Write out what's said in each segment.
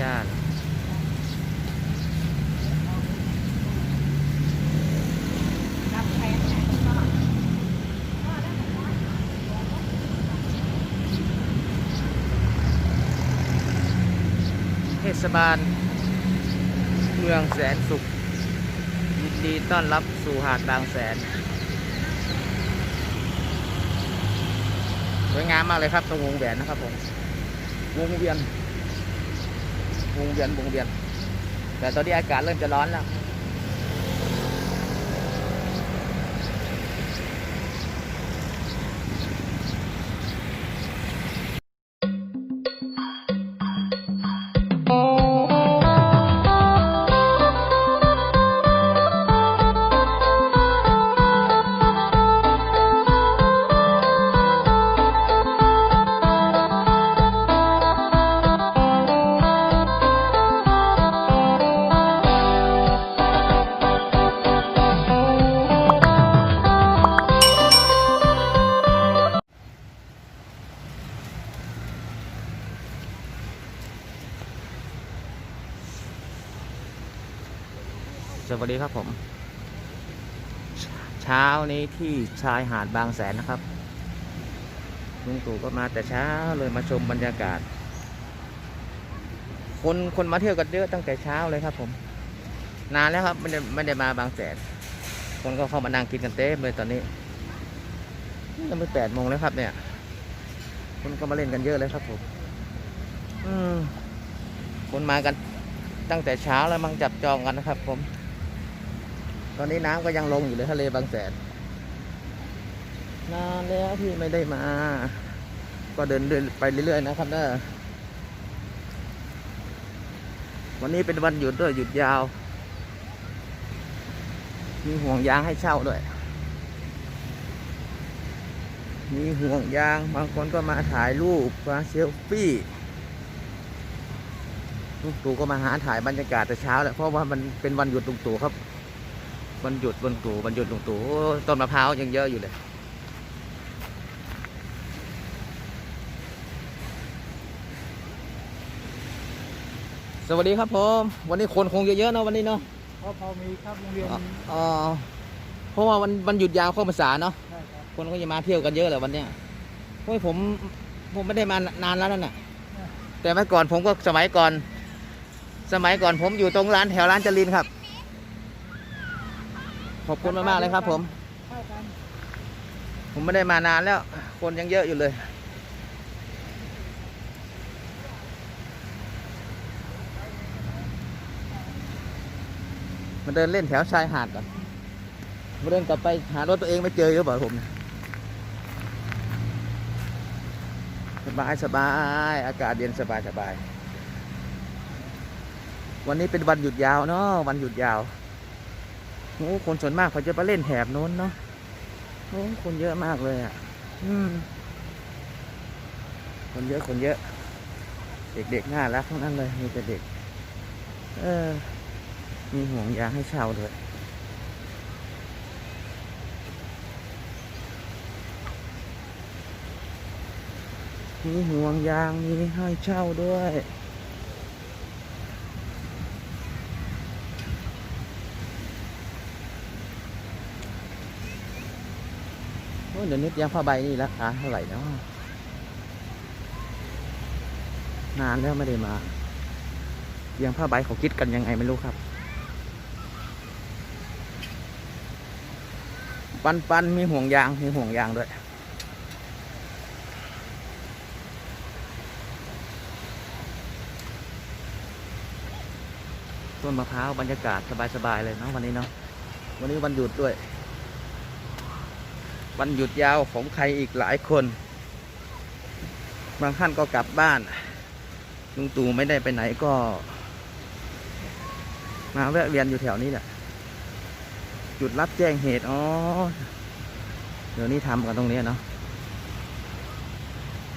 จ้านเทศบาล เมืองแสนสุข ยินดีต้อนรับสู่หาดบางแสน สวยงามมากเลยครับตรงวงแหวนนะครับผม วงเวียน วงเวียนวงเวียน แต่ตอนนี้อากาศเริ่มจะร้อนแล้ว สวัสดีครับผม เช้านี้ที่ชายหาดบางแสนนะครับลุงตู่ก็มาแต่เช้าเลยมาชมบรรยากาศ คนคนมาเที่ยวกันเยอะตั้งแต่เช้าเลยครับ ผม นานแล้วครับไม่ได้ไม่ได้มาบางแสน คนก็เข้ามานั่งกินกันเต็มเลยตอนนี้ยังไม่แปดโมงแล้วครับ เนี่ย คนก็มาเล่นกันเยอะเลยครับ ผม อืมคนมากันตั้งแต่เช้าแล้วมังจับจองกันนะครับผม ตอนนี้น้ำก็ยังลงอยู่เลยทะเลบางแสนนานแล้วที่ไม่ได้มา ก็เดินเดินไปเรื่อยๆนะครับเนอะวันนี้เป็นวันหยุดด้วยหยุดยาว มีห่วงยางให้เช่าด้วย มีห่วงยางบางคนก็มาถ่ายรูปมาเซลฟี่ลุงตู่ก็มาหาถ่ายบรรยากาศแต่เช้าแหละเพราะว่ามันเป็นวันหยุดลุงตู่ครับ วันหยุดวันตู่วันหยุดลุงตู่โอ้ต้นมะพร้าวยังเยอะอยู่เลย สวัสดีครับผมวันนี้คนคงเยอะๆเนาะวันนี้เนาะพอพอมีครับโรงเรียนอ๋ออ๋อเพราะว่าวันวันหยุดยาวเข้าพรรษาเนาะใช่ครับคนก็จะมาเที่ยวกันเยอะแหละวันเนี้ยโอ้ยผมผมไม่ได้มานานแล้วนั่นน่ะแต่เมื่อก่อนผมก็สมัยก่อน สมัยก่อนผมอยู่ตรงร้านแถวร้านจรินครับ ขอบคุณมากๆเลยครับ ผม เข้ากันผมไม่ได้มานานแล้ว คนยังเยอะอยู่เลย มาเดินเล่นแถวชายหาดก่อนมาเดินกลับไปหารถตัวเองไม่เจอหรือเปล่าผมเนี่ยสบายสบาย อากาศเย็นสบายสบาย วันนี้เป็นวันหยุดยาวเนาะวันหยุดยาว โอ้คนส่วนมากเขาจะไปเล่นแถบโน้นเนาะโอ้คนเยอะมากเลยอะ อืม คนเยอะคนเยอะ เด็กๆน่ารักทั้งนั้นเลยมีแต่เด็ก เออ มีห่วงยางให้เช่าด้วยมีห่วงยางมีให้เช่าด้วย โอ้ย เดี๋ยวนี้ยางผ้าใบนี่ราคาเท่าไหร่เนาะนานแล้วไม่ได้มายางผ้าใบเขาคิดกันยังไงไม่รู้ครับ ปันปันมีห่วงยางมีห่วงยางด้วยต้นมะพร้าวบรรยากาศสบายๆเลยเนาะวันนี้เนาะวันนี้วันหยุดด้วย วันหยุดยาวของใครอีกหลายคน บางท่านก็กลับบ้านลุงตู่ไม่ได้ไปไหนก็ มาแวะเวียนอยู่แถวนี้แหละจุดรับแจ้งเหตุอ๋อเดี๋ยวนี้ทำกันตรงนี้เนาะ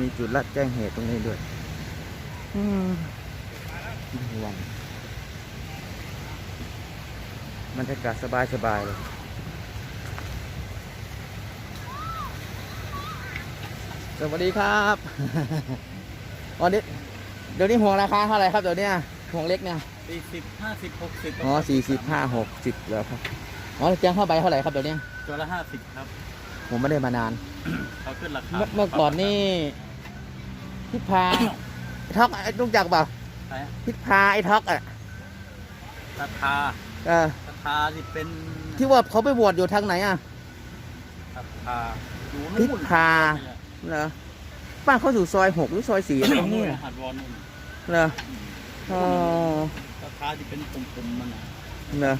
มีจุดรับแจ้งเหตุตรงนี้ด้วยอืมห่วงบรรยากาศสบายๆเลย สวัสดีครับวันนี้เดี๋ยวนี้ห่วงราคาเท่าไหร่ครับเดี๋ยวเนี้ยห่วงเล็กเนี่ยสี่สิบห้าสิบหกสิบอ๋อสี่สิบห้าหกสิบแล้วครับอ๋อแจ้งเข้าไปเท่าไหร่ครับเดี๋ยวนี้ตัวละห้าสิบครับ ผมไม่ได้มานานเขาขึ้นราคาเมื่อเมื่อก่อนนี่พิพาไอ้ท็อกไอ้รู้จักเปล่าไหนพิพาไอ้ท็อกอะราคาเออราคาที่เป็น ที่ว่าเขาไปบวชอยู่ทางไหนอะราคาอยู่พินู่นพา เหรอบ้านเขาอยู่ซอยหกหรือซอยสี่อะไรตรงนี้นู่นน่ะหาดวอนนู่นเหรออ๋อราคาที่เป็นกลมๆมันน่ะเหรอ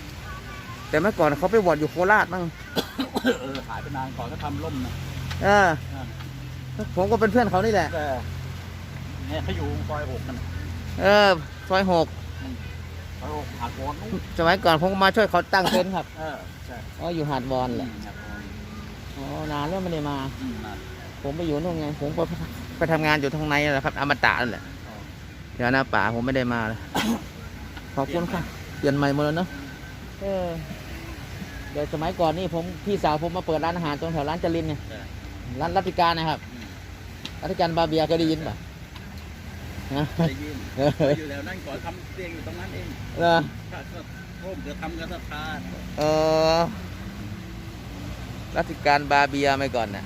แต่เมื่อก่อนเขาไปบวชอยู่โคราชมั้งเออหายไปนานก่อนก็ทำล่มนะเออผมก็เป็นเพื่อนเขานี่แหละแต่เนี่ยเขาอยู่ซอยหกกันเออซอยหกซอยหกหาดวอนนู่นสมัยก่อนผมก็มาช่วยเขาตั้งเต็นท์ครับเออใช่อ๋ออยู่หาดวอนแหละหาดวอนอ๋อนานแล้วไม่ได้มาอืมนั่น ผมไปอยู่นู่นไงผมไปไปทำงานอยู่ทางในนั่นแหละครับอมตะนั่นแหละอ๋อเดี๋ยวหน้าป่าผมไม่ได้มาเลยขอบคุณค่ะเปลี่ยนใหม่หมดแล้วเนาะเออเดี๋ยวสมัยก่อนนี่ผมพี่สาวผมมาเปิดร้านอาหารตรงแถวร้านจรินไงใช่ร้านรัตติการนะครับอืมรัตติการบาเบียเคยได้ยินป่ะฮะได้ยินเอออยู่แถวนั้นก่อนทำเตียงอยู่ตรงนั้นเองเออถ้าก็ร่มจะทำกันสถานเออรัตติการบาเบียไม่ก่อนน่ะ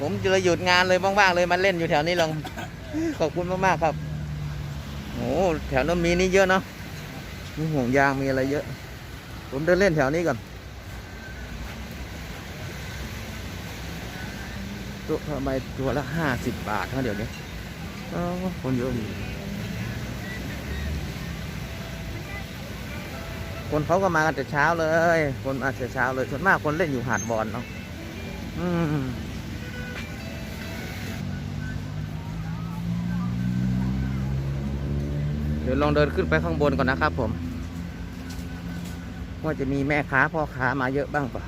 ผมจะเลยหยุดงานเลยว่างๆเลยมาเล่นอยู่แถวนี้ลอง ขอบคุณมากๆครับโอ้แถวนั้นมีนี่เยอะเนาะมีห่วงยางมีอะไรเยอะ ผมเดินเล่นแถวนี้ก่อนตัวทำไมตัวละห้าสิบบาทเท่าเดี๋ยวนี้อ๋อคนเยอะดีคนเขาก็มากันแต่เช้าเลย คนมาแต่เช้าเลยส่วนมากคนเล่นอยู่หาดบอลเนาะอืม ดี๋ยวลองเดินขึ้นไปข้างบนก่อนนะครับผม ว่าจะมีแม่ค้าพ่อค้ามาเยอะบ้างเปล่า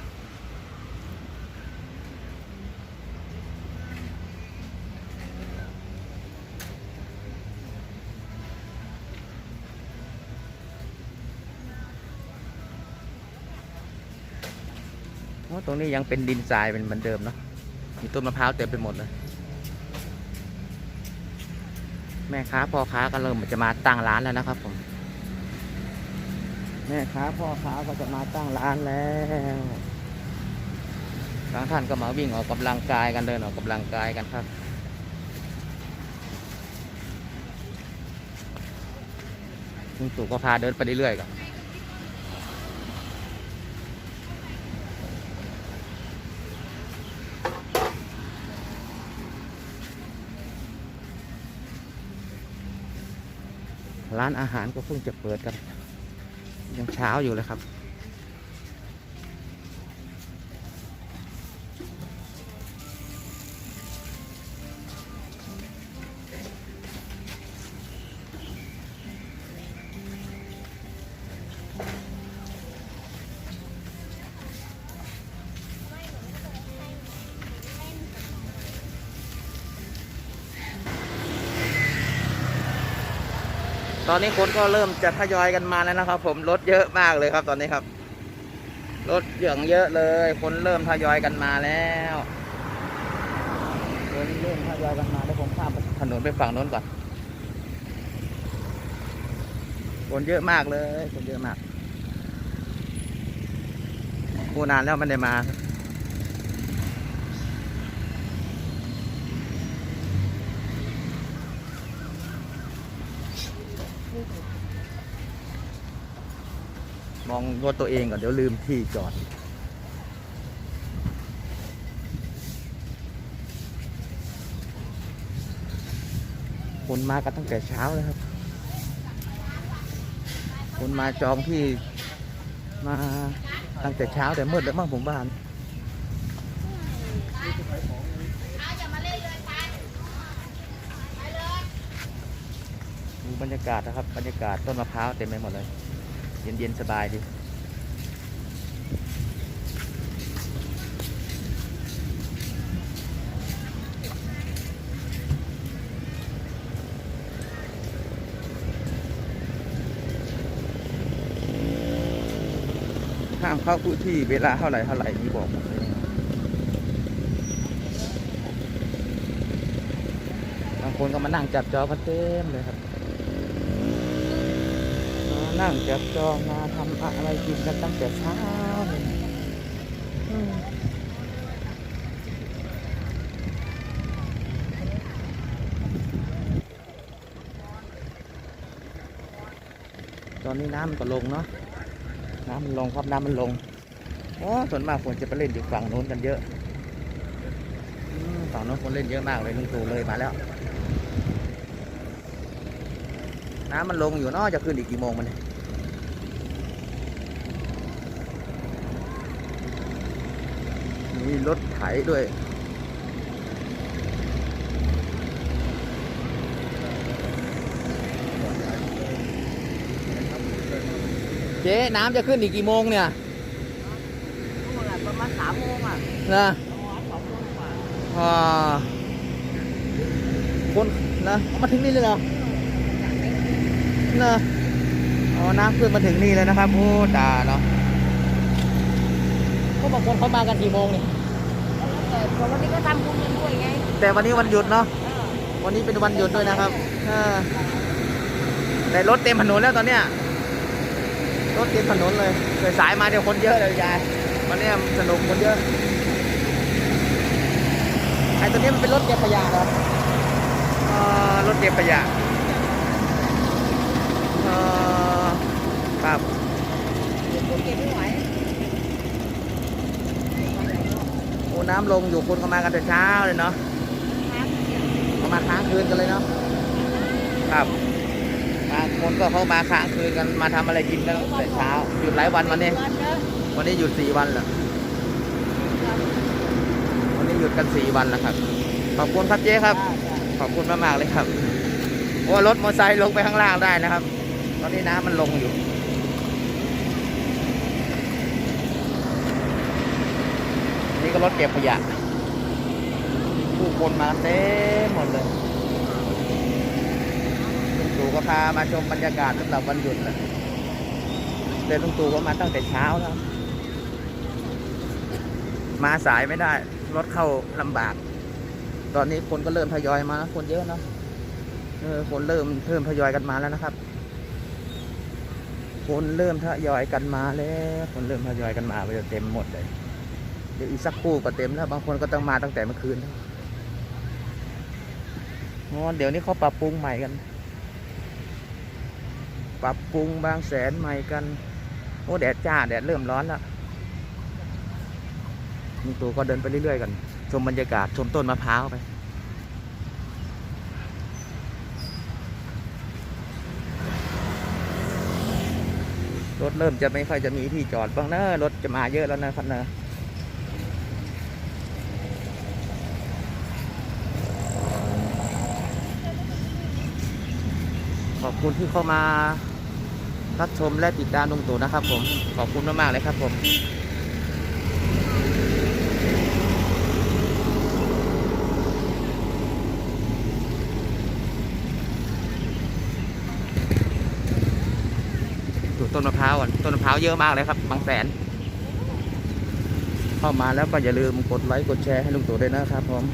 ตรงนี้ยังเป็นดินทรายเป็นเหมือนเดิมเนาะมีต้นมะพร้าวเต็มไปหมดเลย แม่ค้าพ่อค้าก็เริ่มจะมาตั้งร้านแล้วนะครับ ผม แม่ค้าพ่อค้าก็จะมาตั้งร้านแล้วบางท่านก็มาวิ่งออกกำลังกายกันเดินออกกำลังกายกันครับ ลุงตู่ก็พาเดินไปเรื่อยๆกับน ร้านอาหารก็เพิ่งจะเปิดกันยังเช้าอยู่เลยครับ ตอนนี้คนก็เริ่มจะทยอยกันมาแล้วนะครับ ผมรถเยอะมากเลยครับ ตอนนี้ครับ รถอย่างเยอะเลย คนเริ่มทยอยกันมาแล้วคนเริ่มทยอยกันมาแล้วผมข้ามถนนไปฝั่งโน้นก่อนคนเยอะมากเลยคนเยอะมากกูนานแล้วมันได้มา มองรถตัวเองก่อนเดี๋ยวลืมที่จอด คนมากันตั้งแต่เช้าเลยครับ คนมาจองที่มาตั้งแต่เช้าแต่มืดแล้วมั้งผมบ้านดูบรรยากาศนะครับ บรรยากาศต้นมะพร้าวเต็มไปหมดเลย เย็นๆสบายดีห้ามเข้าพื้นที่เวลาเท่าไหร่เท่าไหร่นี่บอกหมดเลยคนก็มานั่งจับจองกันเต็มเลยครับ นั่งจับจองมาทำอะไรกินกันตั้งแต่เช้าเลยตอนนี้น้ำมันก็ลงเนาะ น้ำมันลงครับน้ำมันลงโอ้ส่วนมากคนจะไปเล่นอยู่ฝั่งโน้นกันเยอะฝั่งโน้นคนเล่นเยอะมากเลยลุงตู่เลยมาแล้วน้ำมันลงอยู่เนาะจะขึ้นอีกกี่โมงมันเนี่ย มีรถไถด้วย เจ๊น้ำจะขึ้นอีกกี่โมงเนี่ยประมาณสามโมงอะนะประมาณสองโมงกว่าอ่าคนนะเอามาถึงนี่เลยเหรอนะอ๋อน้ำขึ้นมาถึงนี่เลยนะครับโอ้ด่าเนาะก็บางคนเขามากันกี่โมงเนี่ย แต่วันนี้ก็ทำบุญกันด้วยไงแต่วันนี้วันหยุดเนาะวันนี้เป็นวันหยุดด้วยนะครับเออแต่รถเต็มถนนแล้วตอนเนี้ยรถเต็มถนนเลยเลยสายมาเดี๋ยวคนเยอะเลยยายวันเนี้ยสนุกคนเยอะไอ้ตัวนี้มันเป็นรถเก็บขยะเหรอเออรถเก็บขยะเออครับ เก็บเก็บไม่ไหว โอ้น้ำลงอยู่คนก็มากันแต่เช้าเลยเนาะมาค้างคืนกันเลยเนาะครับบางคนก็เขามาค้างคืนกันมาทำอะไรกินกันแต่เช้าหยุดหลายวันวันนี้ วันนี้หยุดสี่วันแล้ววันนี้หยุดกันสี่วันแล้วครับ ขอบคุณครับเจ๊ครับ ขอบคุณมากๆเลยครับโอ้รถมอเตอร์ไซค์ลงไปข้างล่างได้นะครับ ตอนนี้น้ำมันลงอยู่ นี่ก็รถเก็บขยะผู้คนมาเต็มหมดเลยลุงตู่ก็พามาชมบรรยากาศสำหรับวันหยุดนะเดินลุงตู่ก็มาตั้งแต่เช้าแล้ว มาสายไม่ได้ รถเข้าลำบาก ตอนนี้คนก็เริ่มทยอยมา คนเยอะเนอะเออคนเริ่มเริ่มทยอยกันมาแล้วนะครับ คนเริ่มทยอยกันมาแล้ว คนเริ่มทยอยกันมาไปเต็มหมดเลย เดี๋ยวอีกสักคู่ก็เต็มแล้ว บางคนก็ต้องมาตั้งแต่เมื่อคืนแล้วอ๋อเดี๋ยวนี้เขาปรับปรุงใหม่กัน ปรับปรุงบางแสนใหม่กัน โอ้แดดจ้าแดดเริ่มร้อนแล้วลุงตู่ก็เดินไปเรื่อยๆกัน ชมบรรยากาศชมต้นมะพร้าวไปรถเริ่มจะไม่ค่อยจะมีที่จอดบ้างนะรถจะมาเยอะแล้วนะครับนะ อบคุณที่เข้ามารับชมและติดตามลุงตู่นะครับ ผม ขอบคุณมากๆเลยครับ ผมดูต้นมะพร้าวต้นมะพร้าวเยอะมากเลยครับบางแสน เข้ามาแล้วก็อย่าลืมกดไลค์กดแชร์ให้ลุงตู่ด้วยนะครับผม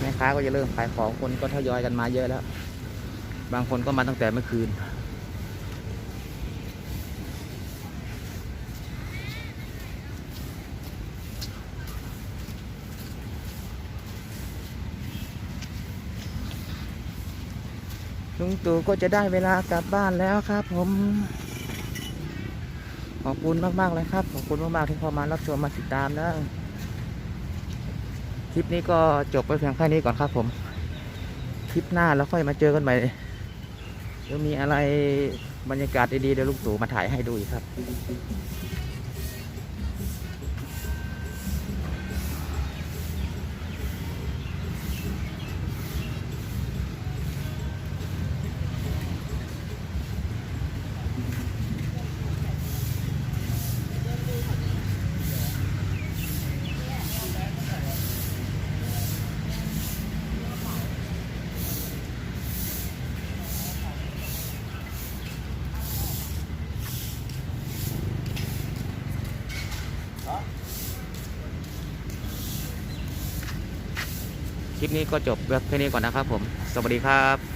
แม่ ค้าก็จะเริ่มขายของคนก็ทยอยกันมาเยอะแล้ว บางคนก็มาตั้งแต่เมื่อคืน ลุงตู่ก็จะได้เวลากลับบ้านแล้วครับ ผม ขอบคุณมาก ๆ เลยครับ ขอบคุณมาก ๆ ที่เข้ามารับชมมาติดตามนะ คลิปนี้ก็จบไปเพียงแค่นี้ก่อนครับผม คลิปหน้าแล้วค่อยมาเจอกันใหม่เดี๋ยวมีอะไรบรรยากาศดีๆเดี๋ยวลุงตู่มาถ่ายให้ดูอีกครับ นี้ก็จบแค่นี้ก่อนนะครับผม สวัสดีครับ